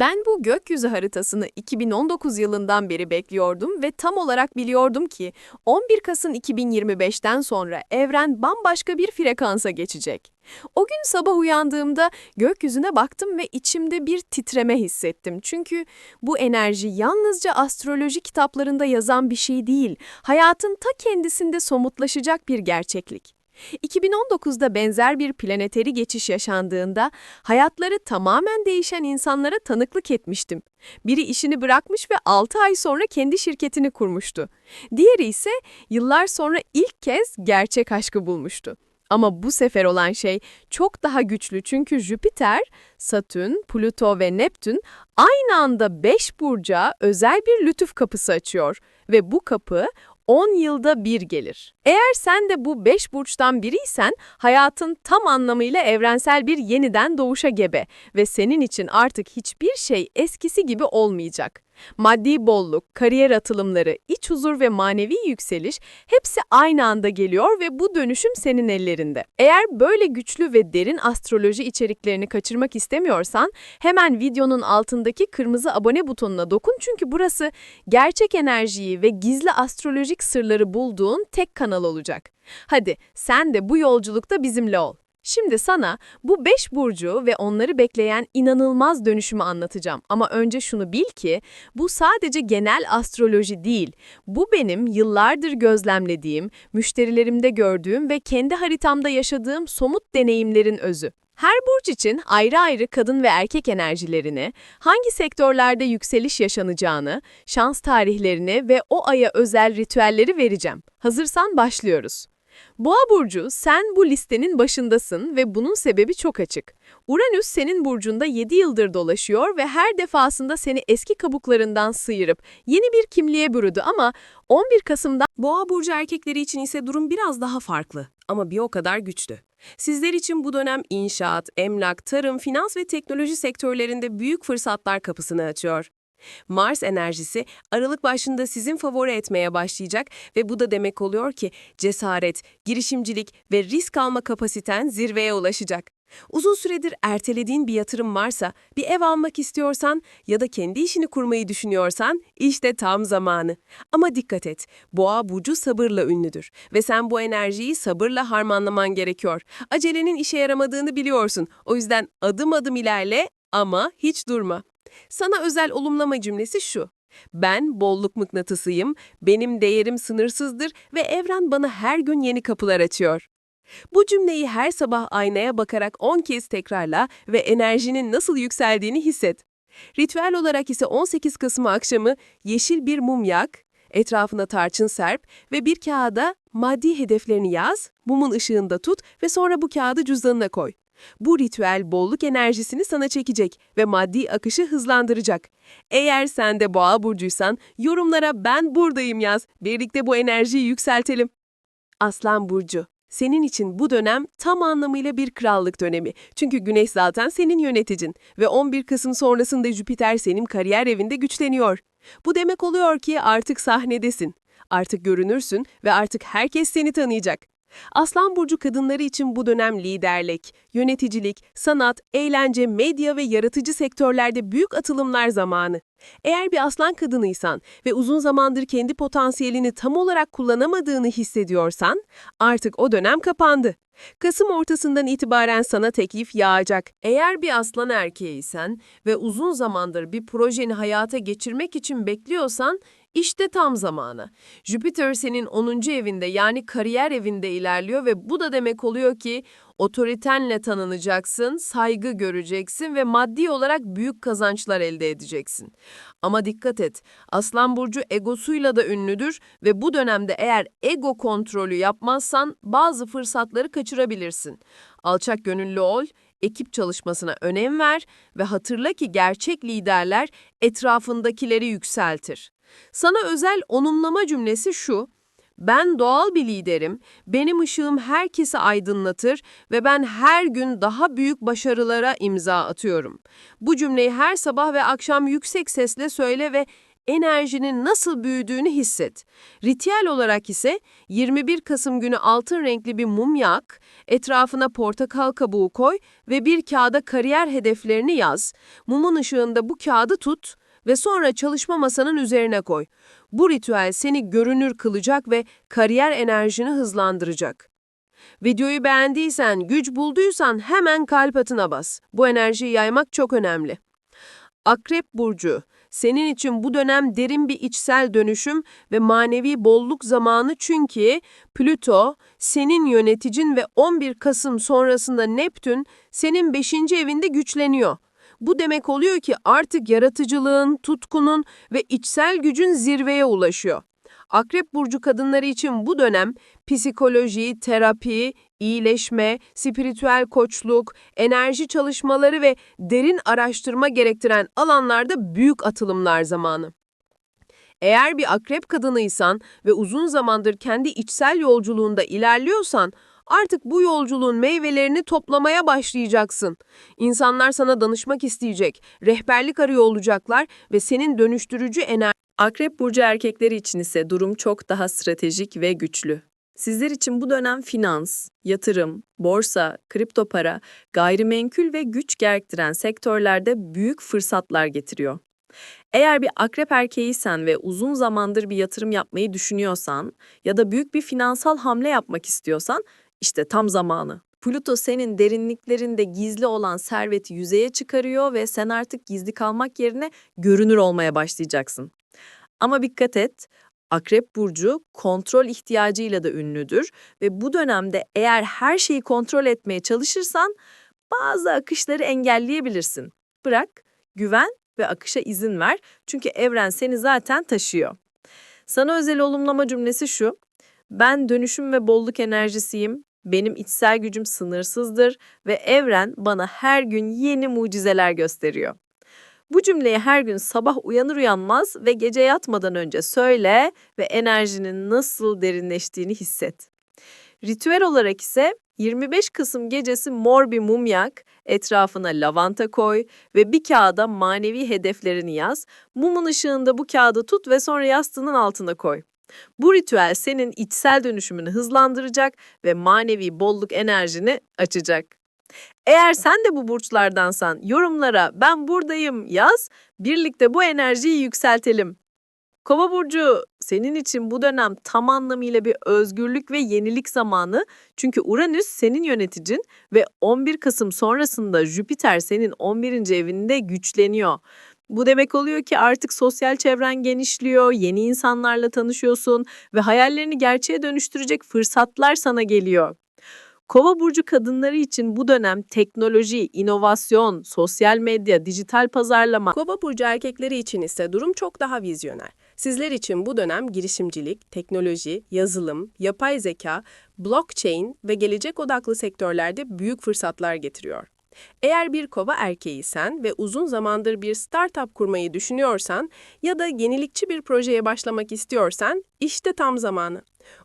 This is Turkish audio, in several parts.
Ben bu gökyüzü haritasını 2019 yılından beri bekliyordum ve tam olarak biliyordum ki 11 Kasım 2025'ten sonra evren bambaşka bir frekansa geçecek. O gün sabah uyandığımda gökyüzüne baktım ve içimde bir titreme hissettim. Çünkü bu enerji yalnızca astroloji kitaplarında yazan bir şey değil, hayatın ta kendisinde somutlaşacak bir gerçeklik. 2019'da benzer bir planeteri geçiş yaşandığında hayatları tamamen değişen insanlara tanıklık etmiştim. Biri işini bırakmış ve 6 ay sonra kendi şirketini kurmuştu. Diğeri ise yıllar sonra ilk kez gerçek aşkı bulmuştu. Ama bu sefer olan şey çok daha güçlü çünkü Jüpiter, Satürn, Plüto ve Neptün aynı anda 5 burca özel bir lütuf kapısı açıyor ve bu kapı 10 yılda bir gelir. Eğer sen de bu 5 burçtan biriysen hayatın tam anlamıyla evrensel bir yeniden doğuşa gebe ve senin için artık hiçbir şey eskisi gibi olmayacak. Maddi bolluk, kariyer atılımları, iç huzur ve manevi yükseliş hepsi aynı anda geliyor ve bu dönüşüm senin ellerinde. Eğer böyle güçlü ve derin astroloji içeriklerini kaçırmak istemiyorsan hemen videonun altındaki kırmızı abone butonuna dokun çünkü burası gerçek enerjiyi ve gizli astrolojik sırları bulduğun tek kanal olacak. Hadi sen de bu yolculukta bizimle ol. Şimdi sana bu beş burcu ve onları bekleyen inanılmaz dönüşümü anlatacağım. Ama önce şunu bil ki bu sadece genel astroloji değil. Bu benim yıllardır gözlemlediğim, müşterilerimde gördüğüm ve kendi haritamda yaşadığım somut deneyimlerin özü. Her burç için ayrı ayrı kadın ve erkek enerjilerini, hangi sektörlerde yükseliş yaşanacağını, şans tarihlerini ve o aya özel ritüelleri vereceğim. Hazırsan başlıyoruz. Boğa burcu, sen bu listenin başındasın ve bunun sebebi çok açık. Uranüs senin burcunda 7 yıldır dolaşıyor ve her defasında seni eski kabuklarından sıyırıp yeni bir kimliğe bürüdü ama 11 Kasım'da Boğa burcu erkekleri için ise durum biraz daha farklı ama bir o kadar güçlü. Sizler için bu dönem inşaat, emlak, tarım, finans ve teknoloji sektörlerinde büyük fırsatlar kapısını açıyor. Mars enerjisi Aralık başında sizin favori etmeye başlayacak ve bu da demek oluyor ki cesaret, girişimcilik ve risk alma kapasiten zirveye ulaşacak. Uzun süredir ertelediğin bir yatırım varsa, bir ev almak istiyorsan ya da kendi işini kurmayı düşünüyorsan işte tam zamanı. Ama dikkat et, boğa burcu sabırla ünlüdür ve sen bu enerjiyi sabırla harmanlaman gerekiyor. Acelenin işe yaramadığını biliyorsun. O yüzden adım adım ilerle ama hiç durma. Sana özel olumlama cümlesi şu. Ben bolluk mıknatısıyım, benim değerim sınırsızdır ve evren bana her gün yeni kapılar açıyor. Bu cümleyi her sabah aynaya bakarak 10 kez tekrarla ve enerjinin nasıl yükseldiğini hisset. Ritüel olarak ise 18 Kasım akşamı yeşil bir mum yak, etrafına tarçın serp ve bir kağıda maddi hedeflerini yaz, mumun ışığında tut ve sonra bu kağıdı cüzdanına koy. Bu ritüel bolluk enerjisini sana çekecek ve maddi akışı hızlandıracak. Eğer sen de boğa burcuysan yorumlara ben buradayım yaz. Birlikte bu enerjiyi yükseltelim. Aslan burcu senin için bu dönem tam anlamıyla bir krallık dönemi. Çünkü Güneş zaten senin yöneticin ve 11 Kasım sonrasında Jüpiter senin kariyer evinde güçleniyor. Bu demek oluyor ki artık sahnedesin. Artık görünürsün ve artık herkes seni tanıyacak. Aslan burcu kadınları için bu dönem liderlik, yöneticilik, sanat, eğlence, medya ve yaratıcı sektörlerde büyük atılımlar zamanı. Eğer bir aslan kadınıysan ve uzun zamandır kendi potansiyelini tam olarak kullanamadığını hissediyorsan, artık o dönem kapandı. Kasım ortasından itibaren sana teklif yağacak. Eğer bir aslan erkeğiysen ve uzun zamandır bir projeni hayata geçirmek için bekliyorsan, işte tam zamanı. Jüpiter senin 10. evinde yani kariyer evinde ilerliyor ve bu da demek oluyor ki otoritenle tanınacaksın, saygı göreceksin ve maddi olarak büyük kazançlar elde edeceksin. Ama dikkat et, Aslan Burcu egosuyla da ünlüdür ve bu dönemde eğer ego kontrolü yapmazsan bazı fırsatları kaçırabilirsin. Alçak gönüllü ol, ekip çalışmasına önem ver ve hatırla ki gerçek liderler etrafındakileri yükseltir. Sana özel onumlama cümlesi şu, ben doğal bir liderim, benim ışığım herkesi aydınlatır ve ben her gün daha büyük başarılara imza atıyorum. Bu cümleyi her sabah ve akşam yüksek sesle söyle ve enerjinin nasıl büyüdüğünü hisset. Ritüel olarak ise 21 Kasım günü altın renkli bir mum yak, etrafına portakal kabuğu koy ve bir kağıda kariyer hedeflerini yaz. Mumun ışığında bu kağıdı tut ve sonra çalışma masanın üzerine koy. Bu ritüel seni görünür kılacak ve kariyer enerjini hızlandıracak. Videoyu beğendiysen, güç bulduysan hemen kalp atına bas. Bu enerjiyi yaymak çok önemli. Akrep Burcu, senin için bu dönem derin bir içsel dönüşüm ve manevi bolluk zamanı çünkü Plüto, senin yöneticin ve 11 Kasım sonrasında Neptün, senin 5. evinde güçleniyor. Bu demek oluyor ki artık yaratıcılığın, tutkunun ve içsel gücün zirveye ulaşıyor. Akrep burcu kadınları için bu dönem psikoloji, terapi, iyileşme, spiritüel koçluk, enerji çalışmaları ve derin araştırma gerektiren alanlarda büyük atılımlar zamanı. Eğer bir akrep kadınıysan ve uzun zamandır kendi içsel yolculuğunda ilerliyorsan, artık bu yolculuğun meyvelerini toplamaya başlayacaksın. İnsanlar sana danışmak isteyecek, rehberlik arıyor olacaklar ve senin dönüştürücü enerji Akrep burcu erkekleri için ise durum çok daha stratejik ve güçlü. Sizler için bu dönem finans, yatırım, borsa, kripto para, gayrimenkul ve güç gerektiren sektörlerde büyük fırsatlar getiriyor. Eğer bir akrep erkeğiysen ve uzun zamandır bir yatırım yapmayı düşünüyorsan ya da büyük bir finansal hamle yapmak istiyorsan işte tam zamanı. Plüto senin derinliklerinde gizli olan serveti yüzeye çıkarıyor ve sen artık gizli kalmak yerine görünür olmaya başlayacaksın. Ama dikkat et, Akrep burcu kontrol ihtiyacıyla da ünlüdür ve bu dönemde eğer her şeyi kontrol etmeye çalışırsan bazı akışları engelleyebilirsin. Bırak, güven ve akışa izin ver çünkü evren seni zaten taşıyor. Sana özel olumlama cümlesi şu. Ben dönüşüm ve bolluk enerjisiyim. Benim içsel gücüm sınırsızdır ve evren bana her gün yeni mucizeler gösteriyor. Bu cümleyi her gün sabah uyanır uyanmaz ve gece yatmadan önce söyle ve enerjinin nasıl derinleştiğini hisset. Ritüel olarak ise 25 Kasım gecesi mor bir mum yak, etrafına lavanta koy ve bir kağıda manevi hedeflerini yaz. Mumun ışığında bu kağıdı tut ve sonra yastığının altına koy. Bu ritüel senin içsel dönüşümünü hızlandıracak ve manevi bolluk enerjini açacak. Eğer sen de bu burçlardansan yorumlara ben buradayım yaz, birlikte bu enerjiyi yükseltelim. Kova burcu senin için bu dönem tam anlamıyla bir özgürlük ve yenilik zamanı. Çünkü Uranüs senin yöneticin ve 11 Kasım sonrasında Jüpiter senin 11. evinde güçleniyor. Bu demek oluyor ki artık sosyal çevren genişliyor, yeni insanlarla tanışıyorsun ve hayallerini gerçeğe dönüştürecek fırsatlar sana geliyor. Kova burcu kadınları için bu dönem teknoloji, inovasyon, sosyal medya, dijital pazarlama, Kova burcu erkekleri için ise durum çok daha vizyoner. Sizler için bu dönem girişimcilik, teknoloji, yazılım, yapay zeka, blockchain ve gelecek odaklı sektörlerde büyük fırsatlar getiriyor. Eğer bir kova erkeğiysen ve uzun zamandır bir startup kurmayı düşünüyorsan ya da yenilikçi bir projeye başlamak istiyorsan işte tam zamanı.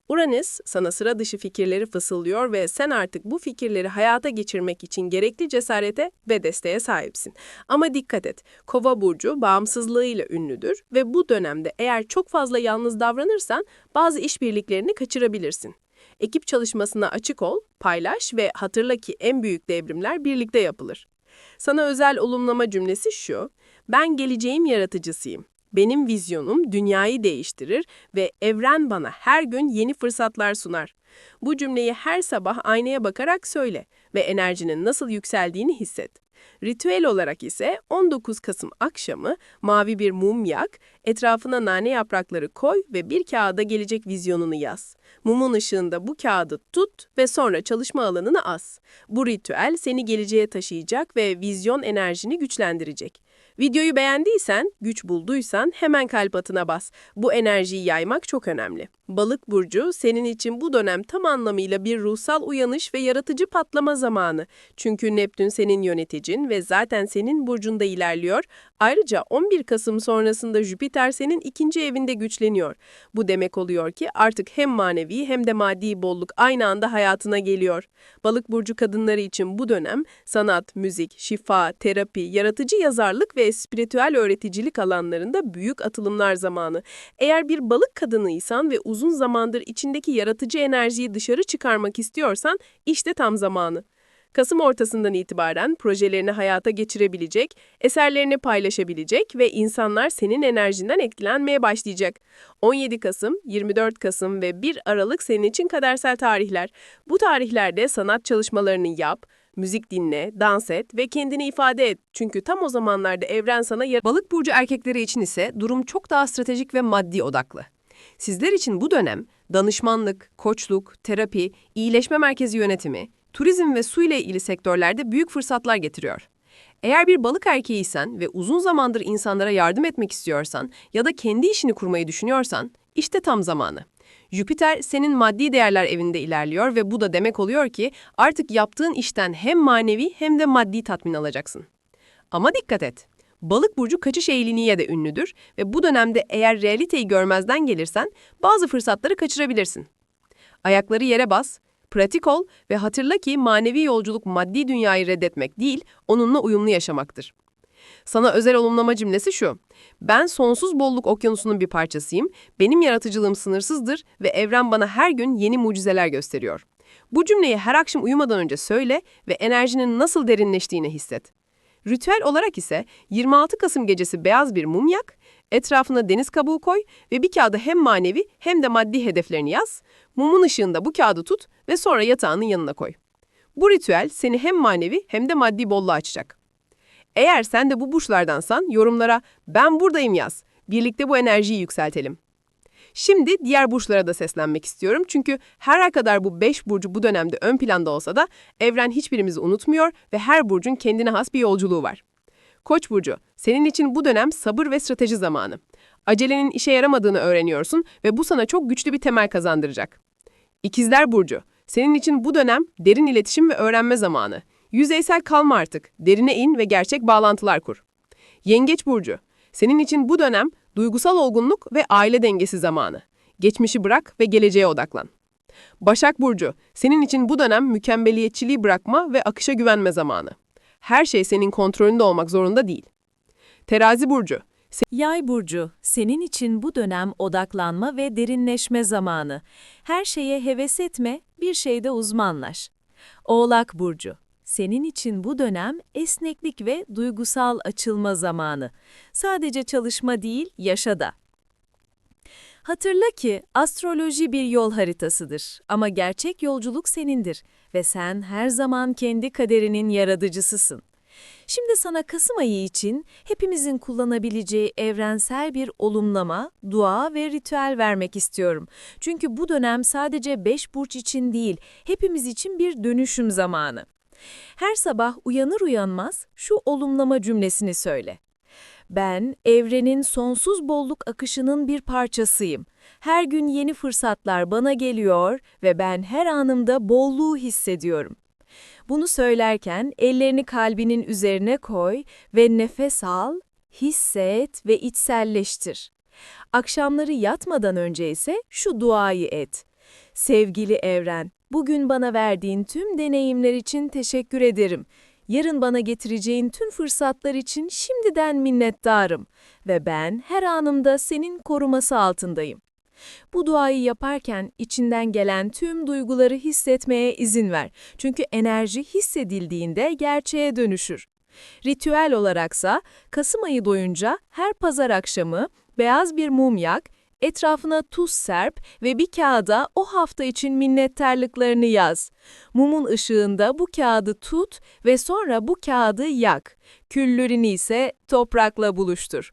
Uranüs sana sıra dışı fikirleri fısıldıyor ve sen artık bu fikirleri hayata geçirmek için gerekli cesarete ve desteğe sahipsin. Ama dikkat et, Kova burcu bağımsızlığıyla ünlüdür ve bu dönemde eğer çok fazla yalnız davranırsan bazı işbirliklerini kaçırabilirsin. Ekip çalışmasına açık ol, paylaş ve hatırla ki en büyük devrimler birlikte yapılır. Sana özel olumlama cümlesi şu, ben geleceğim yaratıcısıyım. Benim vizyonum dünyayı değiştirir ve evren bana her gün yeni fırsatlar sunar. Bu cümleyi her sabah aynaya bakarak söyle ve enerjinin nasıl yükseldiğini hisset. Ritüel olarak ise 19 Kasım akşamı mavi bir mum yak, etrafına nane yaprakları koy ve bir kağıda gelecek vizyonunu yaz. Mumun ışığında bu kağıdı tut ve sonra çalışma alanını as. Bu ritüel seni geleceğe taşıyacak ve vizyon enerjini güçlendirecek. Videoyu beğendiysen, güç bulduysan hemen kalp atına bas. Bu enerjiyi yaymak çok önemli. Balık burcu senin için bu dönem tam anlamıyla bir ruhsal uyanış ve yaratıcı patlama zamanı. Çünkü Neptün senin yöneticin ve zaten senin burcunda ilerliyor. Ayrıca 11 Kasım sonrasında Jüpiter senin ikinci evinde güçleniyor. Bu demek oluyor ki artık hem manevi hem de maddi bolluk aynı anda hayatına geliyor. Balık burcu kadınları için bu dönem sanat, müzik, şifa, terapi, yaratıcı yazarlık danışmanlık spiritüel öğreticilik alanlarında büyük atılımlar zamanı. Eğer bir balık kadınıysan ve uzun zamandır içindeki yaratıcı enerjiyi dışarı çıkarmak istiyorsan işte tam zamanı. Kasım ortasından itibaren projelerini hayata geçirebilecek, eserlerini paylaşabilecek ve insanlar senin enerjinden etkilenmeye başlayacak. 17 Kasım, 24 Kasım ve 1 Aralık senin için kadersel tarihler. Bu tarihlerde sanat çalışmalarını yap, müzik dinle, dans et ve kendini ifade et. Çünkü tam o zamanlarda evren sana yar- Balık burcu erkekleri için ise durum çok daha stratejik ve maddi odaklı. Sizler için bu dönem danışmanlık, koçluk, terapi, iyileşme merkezi yönetimi, turizm ve su ile ilgili sektörlerde büyük fırsatlar getiriyor. Eğer bir balık erkeğiysen ve uzun zamandır insanlara yardım etmek istiyorsan ya da kendi işini kurmayı düşünüyorsan işte tam zamanı. Jüpiter senin maddi değerler evinde ilerliyor ve bu da demek oluyor ki artık yaptığın işten hem manevi hem de maddi tatmin alacaksın. Ama dikkat et. Balık burcu kaçış eğilimiyle de ünlüdür ve bu dönemde eğer realiteyi görmezden gelirsen bazı fırsatları kaçırabilirsin. Ayakları yere bas, pratik ol ve hatırla ki manevi yolculuk maddi dünyayı reddetmek değil, onunla uyumlu yaşamaktır. Sana özel olumlama cümlesi şu. Ben sonsuz bolluk okyanusunun bir parçasıyım, benim yaratıcılığım sınırsızdır ve evren bana her gün yeni mucizeler gösteriyor. Bu cümleyi her akşam uyumadan önce söyle ve enerjinin nasıl derinleştiğini hisset. Ritüel olarak ise 26 Kasım gecesi beyaz bir mum yak, etrafına deniz kabuğu koy ve bir kağıda hem manevi hem de maddi hedeflerini yaz, mumun ışığında bu kağıdı tut ve sonra yatağının yanına koy. Bu ritüel seni hem manevi hem de maddi bolluğa açacak. Eğer sen de bu burçlardansan yorumlara ben buradayım yaz. Birlikte bu enerjiyi yükseltelim. Şimdi diğer burçlara da seslenmek istiyorum çünkü her kadar bu 5 burcu bu dönemde ön planda olsa da evren hiçbirimizi unutmuyor ve her burcun kendine has bir yolculuğu var. Koç burcu, senin için bu dönem sabır ve strateji zamanı. Acelenin işe yaramadığını öğreniyorsun ve bu sana çok güçlü bir temel kazandıracak. İkizler burcu, senin için bu dönem derin iletişim ve öğrenme zamanı. Yüzeysel kalma artık, derine in ve gerçek bağlantılar kur. Yengeç burcu, senin için bu dönem duygusal olgunluk ve aile dengesi zamanı. Geçmişi bırak ve geleceğe odaklan. Başak Burcu, senin için bu dönem mükemmeliyetçiliği bırakma ve akışa güvenme zamanı. Her şey senin kontrolünde olmak zorunda değil. Terazi Burcu, Yay burcu, senin için bu dönem odaklanma ve derinleşme zamanı. Her şeye heves etme, bir şeyde uzmanlaş. Oğlak burcu, senin için bu dönem esneklik ve duygusal açılma zamanı. Sadece çalışma değil, yaşa da. Hatırla ki astroloji bir yol haritasıdır ama gerçek yolculuk senindir ve sen her zaman kendi kaderinin yaratıcısısın. Şimdi sana Kasım ayı için hepimizin kullanabileceği evrensel bir olumlama, dua ve ritüel vermek istiyorum. Çünkü bu dönem sadece 5 burç için değil, hepimiz için bir dönüşüm zamanı. Her sabah uyanır uyanmaz şu olumlama cümlesini söyle. Ben evrenin sonsuz bolluk akışının bir parçasıyım. Her gün yeni fırsatlar bana geliyor ve ben her anımda bolluğu hissediyorum. Bunu söylerken ellerini kalbinin üzerine koy ve nefes al, hisset ve içselleştir. Akşamları yatmadan önce ise şu duayı et. Sevgili evren, bugün bana verdiğin tüm deneyimler için teşekkür ederim. Yarın bana getireceğin tüm fırsatlar için şimdiden minnettarım ve ben her anımda senin koruması altındayım. Bu duayı yaparken içinden gelen tüm duyguları hissetmeye izin ver. Çünkü enerji hissedildiğinde gerçeğe dönüşür. Ritüel olaraksa Kasım ayı boyunca her pazar akşamı beyaz bir mum yak, etrafına tuz serp ve bir kağıda o hafta için minnettarlıklarını yaz. Mumun ışığında bu kağıdı tut ve sonra bu kağıdı yak. Küllerini ise toprakla buluştur.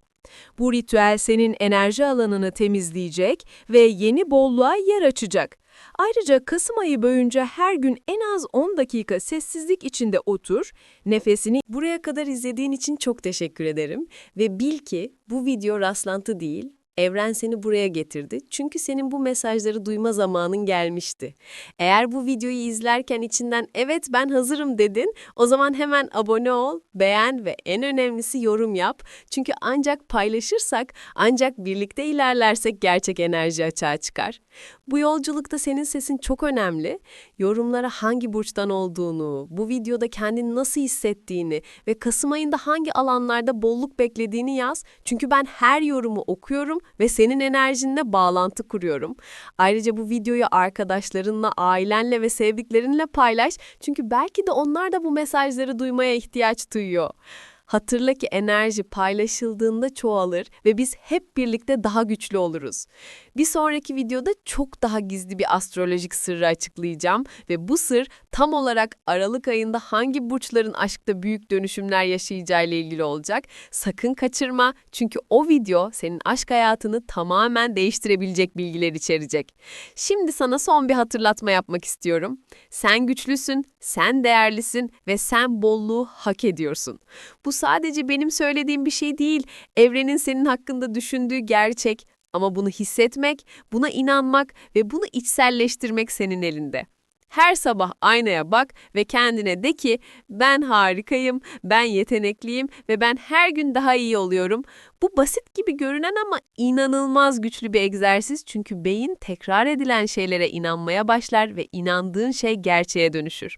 Bu ritüel senin enerji alanını temizleyecek ve yeni bolluğa yer açacak. Ayrıca Kasım ayı boyunca her gün en az 10 dakika sessizlik içinde otur, nefesini... Buraya kadar izlediğin için çok teşekkür ederim ve bil ki bu video rastlantı değil, evren seni buraya getirdi. Çünkü senin bu mesajları duyma zamanın gelmişti. Eğer bu videoyu izlerken içinden evet ben hazırım dedin, o zaman hemen abone ol, beğen ve en önemlisi yorum yap. Çünkü ancak paylaşırsak, ancak birlikte ilerlersek gerçek enerji açığa çıkar. Bu yolculukta senin sesin çok önemli. Yorumlara hangi burçtan olduğunu, bu videoda kendini nasıl hissettiğini ve Kasım ayında hangi alanlarda bolluk beklediğini yaz. Çünkü ben her yorumu okuyorum ve senin enerjinle bağlantı kuruyorum. Ayrıca bu videoyu arkadaşlarınla, ailenle ve sevdiklerinle paylaş. Çünkü belki de onlar da bu mesajları duymaya ihtiyaç duyuyor. Hatırla ki enerji paylaşıldığında çoğalır ve biz hep birlikte daha güçlü oluruz. Bir sonraki videoda çok daha gizli bir astrolojik sırrı açıklayacağım ve bu sır tam olarak Aralık ayında hangi burçların aşkta büyük dönüşümler yaşayacağıyla ilgili olacak. Sakın kaçırma çünkü o video senin aşk hayatını tamamen değiştirebilecek bilgiler içerecek. Şimdi sana son bir hatırlatma yapmak istiyorum. Sen güçlüsün, sen değerlisin ve sen bolluğu hak ediyorsun. Bu sadece benim söylediğim bir şey değil. Evrenin senin hakkında düşündüğü gerçek. Ama bunu hissetmek, buna inanmak ve bunu içselleştirmek senin elinde. Her sabah aynaya bak ve kendine de ki ben harikayım, ben yetenekliyim ve ben her gün daha iyi oluyorum. Bu basit gibi görünen ama inanılmaz güçlü bir egzersiz çünkü beyin tekrar edilen şeylere inanmaya başlar ve inandığın şey gerçeğe dönüşür.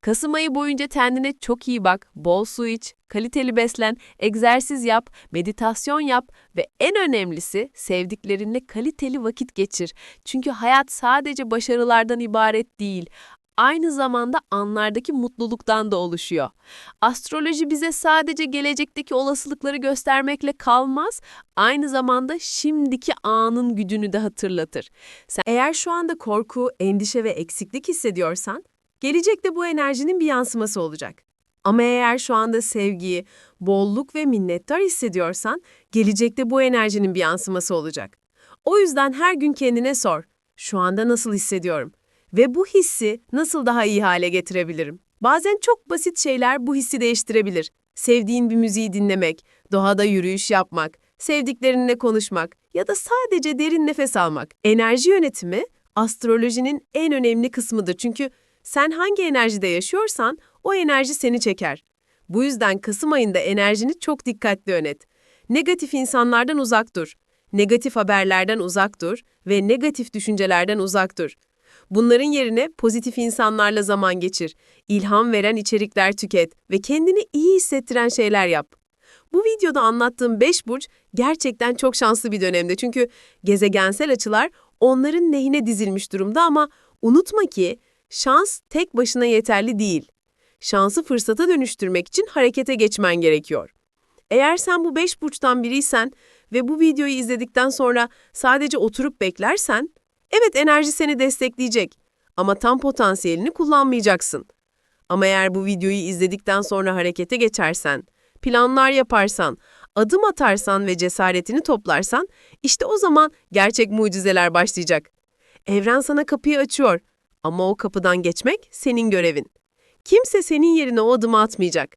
Kasım ayı boyunca kendine çok iyi bak, bol su iç, kaliteli beslen, egzersiz yap, meditasyon yap ve en önemlisi sevdiklerinle kaliteli vakit geçir. Çünkü hayat sadece başarılardan ibaret değil. Aynı zamanda anlardaki mutluluktan da oluşuyor. Astroloji bize sadece gelecekteki olasılıkları göstermekle kalmaz, aynı zamanda şimdiki anın gücünü de hatırlatır. Sen eğer şu anda korku, endişe ve eksiklik hissediyorsan, gelecekte bu enerjinin bir yansıması olacak. Ama eğer şu anda sevgi, bolluk ve minnettar hissediyorsan, gelecekte bu enerjinin bir yansıması olacak. O yüzden her gün kendine sor, şu anda nasıl hissediyorum? Ve bu hissi nasıl daha iyi hale getirebilirim? Bazen çok basit şeyler bu hissi değiştirebilir. Sevdiğin bir müziği dinlemek, doğada yürüyüş yapmak, sevdiklerinle konuşmak ya da sadece derin nefes almak. Enerji yönetimi astrolojinin en önemli kısmıdır. Çünkü sen hangi enerjide yaşıyorsan o enerji seni çeker. Bu yüzden Kasım ayında enerjini çok dikkatli yönet. Negatif insanlardan uzak dur. Negatif haberlerden uzak dur ve negatif düşüncelerden uzak dur. Bunların yerine pozitif insanlarla zaman geçir, ilham veren içerikler tüket ve kendini iyi hissettiren şeyler yap. Bu videoda anlattığım 5 burç gerçekten çok şanslı bir dönemde çünkü gezegensel açılar onların lehine dizilmiş durumda ama unutma ki şans tek başına yeterli değil. Şansı fırsata dönüştürmek için harekete geçmen gerekiyor. Eğer sen bu 5 burçtan biriysen ve bu videoyu izledikten sonra sadece oturup beklersen, Evet enerji seni destekleyecek ama tam potansiyelini kullanmayacaksın. Ama eğer bu videoyu izledikten sonra harekete geçersen, planlar yaparsan, adım atarsan ve cesaretini toplarsan, işte o zaman gerçek mucizeler başlayacak. Evren sana kapıyı açıyor ama o kapıdan geçmek senin görevin. Kimse senin yerine o adımı atmayacak.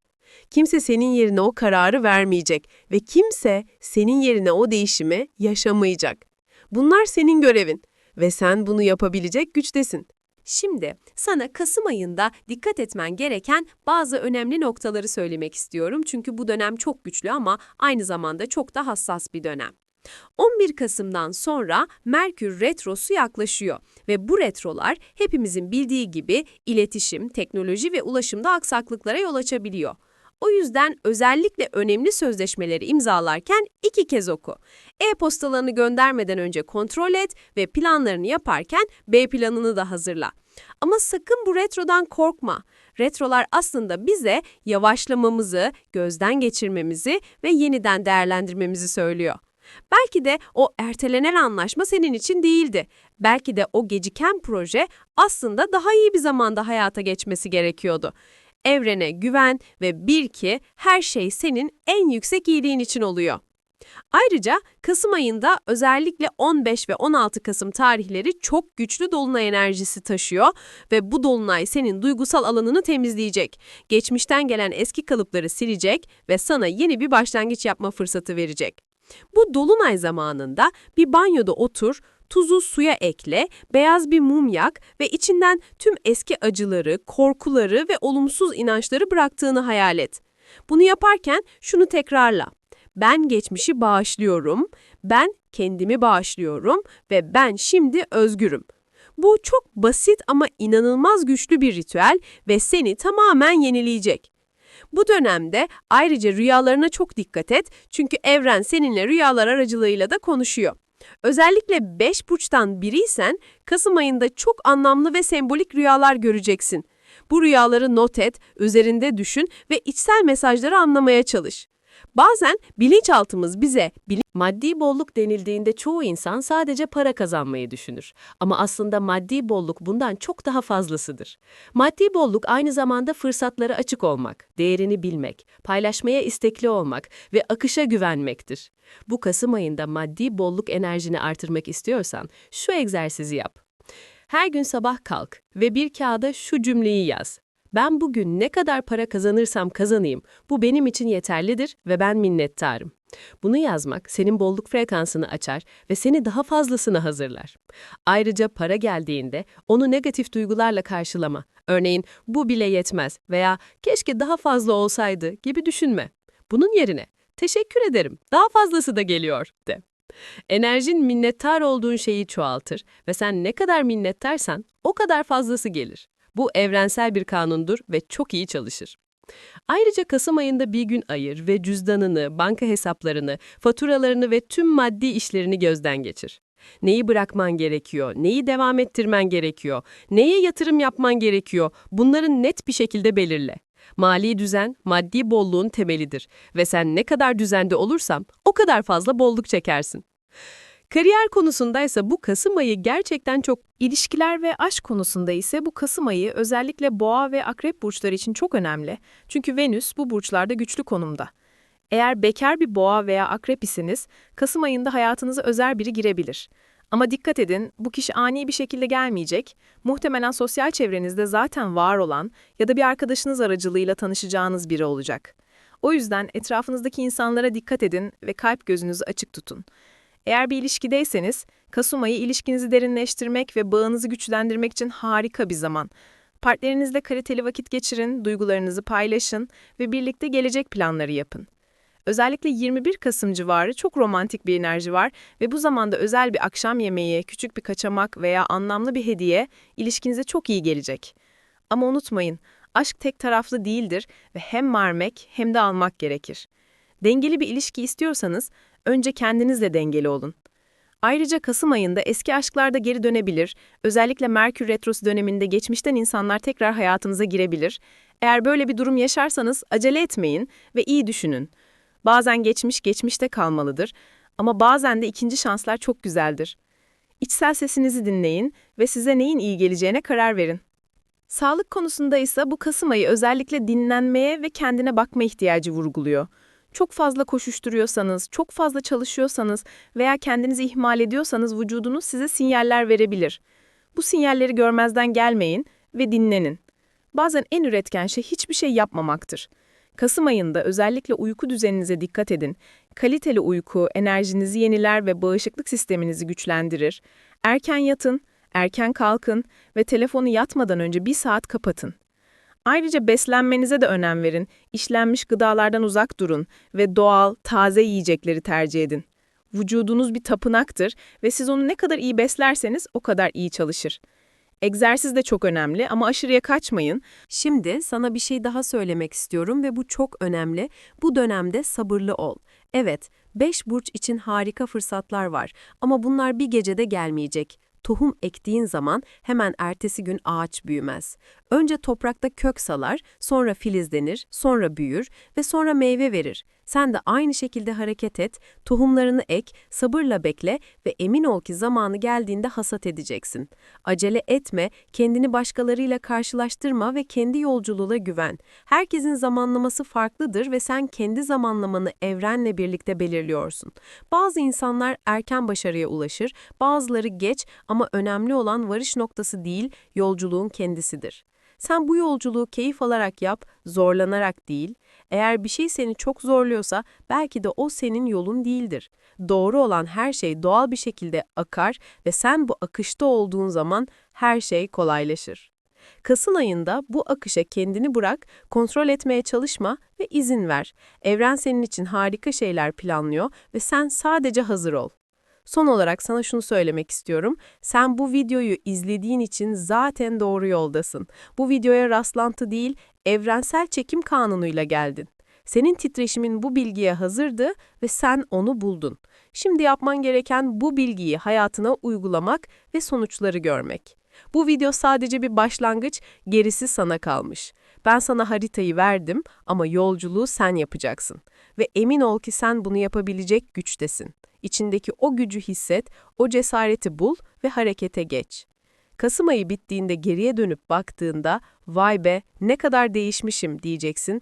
Kimse senin yerine o kararı vermeyecek ve kimse senin yerine o değişimi yaşamayacak. Bunlar senin görevin ve sen bunu yapabilecek güçtesin. Şimdi sana Kasım ayında dikkat etmen gereken bazı önemli noktaları söylemek istiyorum. Çünkü bu dönem çok güçlü ama aynı zamanda çok da hassas bir dönem. 11 Kasım'dan sonra Merkür Retrosu yaklaşıyor ve bu retrolar hepimizin bildiği gibi iletişim, teknoloji ve ulaşımda aksaklıklara yol açabiliyor. O yüzden özellikle önemli sözleşmeleri imzalarken iki kez oku. E-postalarını göndermeden önce kontrol et ve planlarını yaparken B planını da hazırla. Ama sakın bu retrodan korkma. Retrolar aslında bize yavaşlamamızı, gözden geçirmemizi ve yeniden değerlendirmemizi söylüyor. Belki de o ertelenen anlaşma senin için değildi. Belki de o geciken proje aslında daha iyi bir zamanda hayata geçmesi gerekiyordu. Evrene güven ve bil ki her şey senin en yüksek iyiliğin için oluyor. Ayrıca Kasım ayında özellikle 15 ve 16 Kasım tarihleri çok güçlü dolunay enerjisi taşıyor ve bu dolunay senin duygusal alanını temizleyecek. Geçmişten gelen eski kalıpları silecek ve sana yeni bir başlangıç yapma fırsatı verecek. Bu dolunay zamanında bir banyoda otur, tuzu suya ekle, beyaz bir mum yak ve içinden tüm eski acıları, korkuları ve olumsuz inançları bıraktığını hayal et. Bunu yaparken şunu tekrarla. Ben geçmişi bağışlıyorum, ben kendimi bağışlıyorum ve ben şimdi özgürüm. Bu çok basit ama inanılmaz güçlü bir ritüel ve seni tamamen yenileyecek. Bu dönemde ayrıca rüyalarına çok dikkat et çünkü evren seninle rüyalar aracılığıyla da konuşuyor. Özellikle 5 burçtan biriysen Kasım ayında çok anlamlı ve sembolik rüyalar göreceksin. Bu rüyaları not et, üzerinde düşün ve içsel mesajları anlamaya çalış. Bazen bilinçaltımız bize Maddi bolluk denildiğinde çoğu insan sadece para kazanmayı düşünür. Ama aslında maddi bolluk bundan çok daha fazlasıdır. Maddi bolluk aynı zamanda fırsatlara açık olmak, değerini bilmek, paylaşmaya istekli olmak ve akışa güvenmektir. Bu Kasım ayında maddi bolluk enerjini artırmak istiyorsan şu egzersizi yap. Her gün sabah kalk ve bir kağıda şu cümleyi yaz. Ben bugün ne kadar para kazanırsam kazanayım, bu benim için yeterlidir ve ben minnettarım. Bunu yazmak senin bolluk frekansını açar ve seni daha fazlasına hazırlar. Ayrıca para geldiğinde onu negatif duygularla karşılama. Örneğin bu bile yetmez veya keşke daha fazla olsaydı gibi düşünme. Bunun yerine teşekkür ederim, daha fazlası da geliyor de. Enerjin minnettar olduğun şeyi çoğaltır ve sen ne kadar minnettarsan o kadar fazlası gelir. Bu evrensel bir kanundur ve çok iyi çalışır. Ayrıca Kasım ayında bir gün ayır ve cüzdanını, banka hesaplarını, faturalarını ve tüm maddi işlerini gözden geçir. Neyi bırakman gerekiyor, neyi devam ettirmen gerekiyor, neye yatırım yapman gerekiyor bunları net bir şekilde belirle. Mali düzen, maddi bolluğun temelidir ve sen ne kadar düzende olursan o kadar fazla bolluk çekersin. Kariyer konusundaysa bu Kasım ayı gerçekten çok İlişkiler ve aşk konusunda ise bu Kasım ayı özellikle boğa ve akrep burçları için çok önemli. Çünkü Venüs bu burçlarda güçlü konumda. Eğer bekar bir boğa veya akrep iseniz, Kasım ayında hayatınıza özel biri girebilir. Ama dikkat edin, bu kişi ani bir şekilde gelmeyecek, muhtemelen sosyal çevrenizde zaten var olan ya da bir arkadaşınız aracılığıyla tanışacağınız biri olacak. O yüzden etrafınızdaki insanlara dikkat edin ve kalp gözünüzü açık tutun. Eğer bir ilişkideyseniz, Kasım ayı ilişkinizi derinleştirmek ve bağınızı güçlendirmek için harika bir zaman. Partnerinizle kaliteli vakit geçirin, duygularınızı paylaşın ve birlikte gelecek planları yapın. Özellikle 21 Kasım civarı çok romantik bir enerji var ve bu zamanda özel bir akşam yemeği, küçük bir kaçamak veya anlamlı bir hediye ilişkinize çok iyi gelecek. Ama unutmayın, aşk tek taraflı değildir ve hem vermek hem de almak gerekir. Dengeli bir ilişki istiyorsanız önce kendinizle dengeli olun. Ayrıca Kasım ayında eski aşklar da geri dönebilir, özellikle Merkür Retrosu döneminde geçmişten insanlar tekrar hayatınıza girebilir. Eğer böyle bir durum yaşarsanız acele etmeyin ve iyi düşünün. Bazen geçmiş geçmişte kalmalıdır ama bazen de ikinci şanslar çok güzeldir. İçsel sesinizi dinleyin ve size neyin iyi geleceğine karar verin. Sağlık konusunda ise bu Kasım ayı özellikle dinlenmeye ve kendine bakma ihtiyacı vurguluyor. Çok fazla koşuşturuyorsanız, çok fazla çalışıyorsanız veya kendinizi ihmal ediyorsanız vücudunuz size sinyaller verebilir. Bu sinyalleri görmezden gelmeyin ve dinlenin. Bazen en üretken şey hiçbir şey yapmamaktır. Kasım ayında özellikle uyku düzeninize dikkat edin. Kaliteli uyku enerjinizi yeniler ve bağışıklık sisteminizi güçlendirir. Erken yatın, erken kalkın ve telefonu yatmadan önce bir saat kapatın. Ayrıca beslenmenize de önem verin. İşlenmiş gıdalardan uzak durun ve doğal, taze yiyecekleri tercih edin. Vücudunuz bir tapınaktır ve siz onu ne kadar iyi beslerseniz o kadar iyi çalışır. Egzersiz de çok önemli ama aşırıya kaçmayın. Şimdi sana bir şey daha söylemek istiyorum ve bu çok önemli. Bu dönemde sabırlı ol. Evet, 5 burç için harika fırsatlar var ama bunlar bir gecede gelmeyecek. Tohum ektiğin zaman hemen ertesi gün ağaç büyümez. Önce toprakta kök salar, sonra filizlenir, sonra büyür ve sonra meyve verir. Sen de aynı şekilde hareket et, tohumlarını ek, sabırla bekle ve emin ol ki zamanı geldiğinde hasat edeceksin. Acele etme, kendini başkalarıyla karşılaştırma ve kendi yolculuğuna güven. Herkesin zamanlaması farklıdır ve sen kendi zamanlamanı evrenle birlikte belirliyorsun. Bazı insanlar erken başarıya ulaşır, bazıları geç ama önemli olan varış noktası değil, yolculuğun kendisidir. Sen bu yolculuğu keyif alarak yap, zorlanarak değil. Eğer bir şey seni çok zorluyorsa belki de o senin yolun değildir. Doğru olan her şey doğal bir şekilde akar ve sen bu akışta olduğun zaman her şey kolaylaşır. Kasım ayında bu akışa kendini bırak, kontrol etmeye çalışma ve izin ver. Evren senin için harika şeyler planlıyor ve sen sadece hazır ol. Son olarak sana şunu söylemek istiyorum. Sen bu videoyu izlediğin için zaten doğru yoldasın. Bu videoya rastlantı değil, evrensel çekim kanunuyla geldin. Senin titreşimin bu bilgiye hazırdı ve sen onu buldun. Şimdi yapman gereken bu bilgiyi hayatına uygulamak ve sonuçları görmek. Bu video sadece bir başlangıç, gerisi sana kalmış. Ben sana haritayı verdim ama yolculuğu sen yapacaksın. Ve emin ol ki sen bunu yapabilecek güçtesin. İçindeki o gücü hisset, o cesareti bul ve harekete geç. Kasım ayı bittiğinde geriye dönüp baktığında vay be ne kadar değişmişim diyeceksin